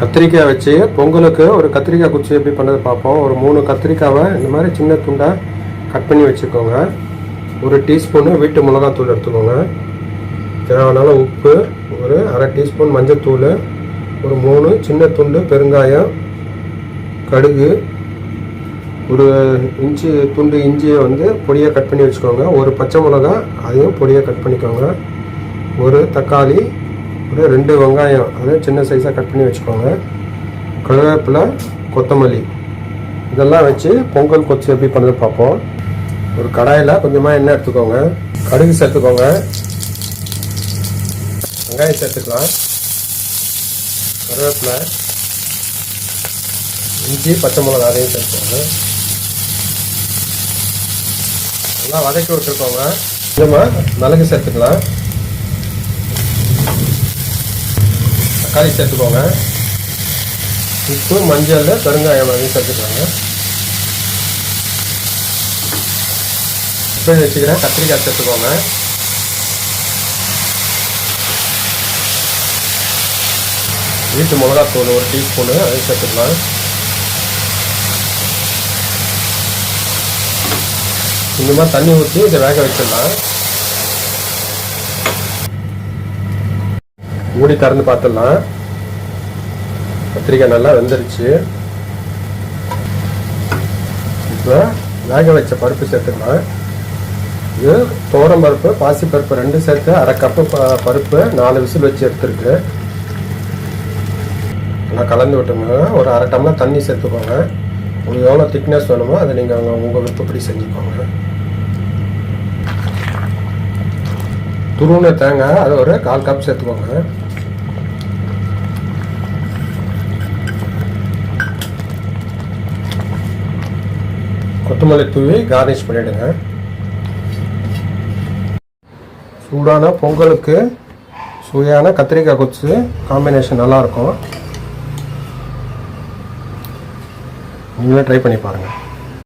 கத்திரிக்காய் வச்சு பொங்கலுக்கு ஒரு கத்திரிக்காய் குச்சி எப்படி பண்ணது பார்ப்போம். ஒரு மூணு கத்திரிக்காவை இந்த மாதிரி சின்ன துண்டாக கட் பண்ணி வச்சுக்கோங்க. ஒரு டீஸ்பூனு வீட்டு மிளகாத்தூள் எடுத்துக்கோங்க. தேவையான உப்பு ஒரு அரை டீஸ்பூன் மஞ்சத்தூள் ஒரு மூணு சின்ன துண்டு பெருங்காயம் கடுகு ஒரு இஞ்சி துண்டு இஞ்சியை வந்து பொடியாக கட் பண்ணி வச்சுக்கோங்க. ஒரு பச்சை மிளகா அதையும் பொடியாக கட் பண்ணிக்கோங்க. ஒரு தக்காளி ஒரு ரெண்டு வெங்காயம் அதாவது சின்ன சைஸாக கட் பண்ணி வச்சுக்கோங்க. கருவேப்பிலை கொத்தமல்லி. இதெல்லாம் வச்சு பொங்கல் கொச்சு எப்படி பண்ணுறது பார்ப்போம். ஒரு கடாயில் கொஞ்சமாக எண்ணெய் எடுத்துக்கோங்க. கடுகு சேர்த்துக்கோங்க. வெங்காயம் சேர்த்துக்கலாம். கருவேப்பிலை இஞ்சி பச்சை மிளகா அதையும் சேர்த்துக்கோங்க. நல்லா வதக்கி விட்டுருக்கோங்க. கொஞ்சமாக மிளகு சேர்த்துக்கலாம். தக்காளி சேர்த்துக்கோங்க. உப்பு மஞ்சள் பெருங்காயம் அதையும் சேர்த்துக்கோங்க. இப்போ வச்சுக்கிறேன் கத்திரிக்காய் சேர்த்துக்கோங்க. வீட்டு மிளகாத்தூள் ஒரு டீஸ்பூனு அதையும் சேர்த்துக்கலாம். மாதிரி தண்ணி ஊற்றி இதை வேக வச்சிடலாம். மூடி திறந்து பார்த்துடலாம். கத்திரிக்காய் நல்லா வெந்துருச்சு. இப்போ வேக வச்ச பருப்பு சேர்த்துக்கலாம். இது துவரம் பருப்பு பாசி பருப்பு ரெண்டும் சேர்த்து அரை கப்பு ப- பருப்பு நாலு விசில் வச்சு எடுத்துருக்கு. நல்லா கலந்து விட்டுங்க ஒரு அரை டம்ளர் தண்ணி சேர்த்துக்கோங்க. உங்களுக்கு எவ்வளோ திக்னஸ் வேணுமோ அதை நீங்கள் உங்கள் விருப்பப்படி செஞ்சுக்கோங்க. துருவன தேங்காய் அதை ஒரு கால் கப் சேர்த்துக்கோங்க. கொத்தமல்லி தூவி கார்னிஷ் பண்ணிடுங்க. சூடான பொங்கலுக்கு சுவையான கத்திரிக்காய் கொச்சு காம்பினேஷன் நல்லாயிருக்கும். நீங்களும் ட்ரை பண்ணி பாருங்கள்